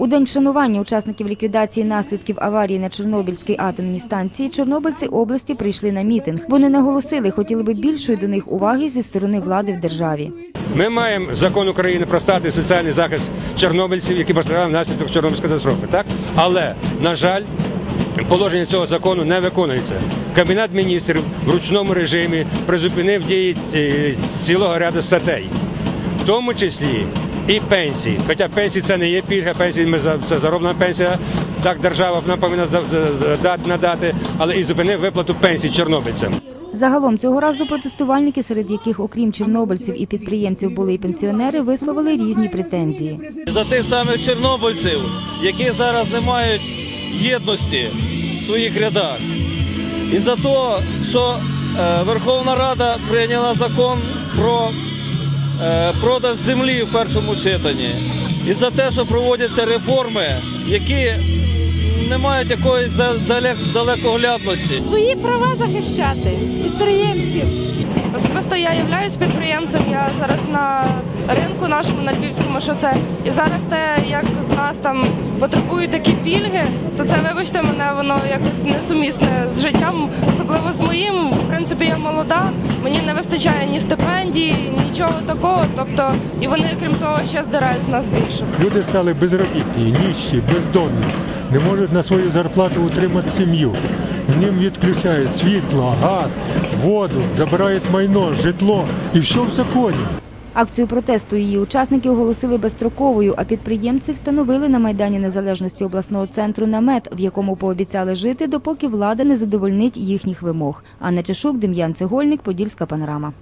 У день вшанування учасників ліквідації наслідків аварії на Чорнобильській атомній станції чорнобильці області прийшли на мітинг. Вони наголосили, хотіли би більшої до них уваги зі сторони влади в державі. Ми маємо закон України про статус соціальний захист чорнобильців, які постраждали внаслідок Чорнобильської катастрофи. Так, але на жаль. Положення цього закону не виконується. Кабінет міністрів в ручному режимі призупинив дії цілого ряду статей, в тому числі і пенсії. Хоча пенсії це не є пільга, пенсії ми за це зароблена пенсія. Так держава нам повинна надати, але і зупинив виплату пенсій чорнобильцям. Загалом цього разу протестувальники, серед яких, окрім чорнобильців і підприємців, були і пенсіонери, висловили різні претензії. за тих самих чорнобильців, які зараз не мають єдності в своїх рядах. І за те, що е, Верховна Рада прийняла закон про продаж землі в першому читанні. І за те, що проводяться реформи, які не мають якоїсь далекоглядності. свої права захищати підприємців. Особисто я являюсь підприємцем. Я зараз на ринку нашому на Львівському шосе. І зараз те, як з нас там потребують такі пільги, то це, вибачте, мене воно якось несумісне з життям, особливо з моїм. В принципі, я молода, мені не вистачає ні стипендії, нічого такого. Тобто, і вони, крім того, ще здирають з нас більше. Люди стали безробітні, ніщі, бездомні, не можуть на свою зарплату утримати сім'ю. Ним відключають світло, газ, воду, забирають майно, житло і все в законі. Акцію протесту її учасники оголосили безстроковою, а підприємці встановили на Майдані Незалежності обласного центру намет, в якому пообіцяли жити, допоки влада не задовольнить їхніх вимог. Анна Чешук, Дем'ян Цегольник, Подільська панорама.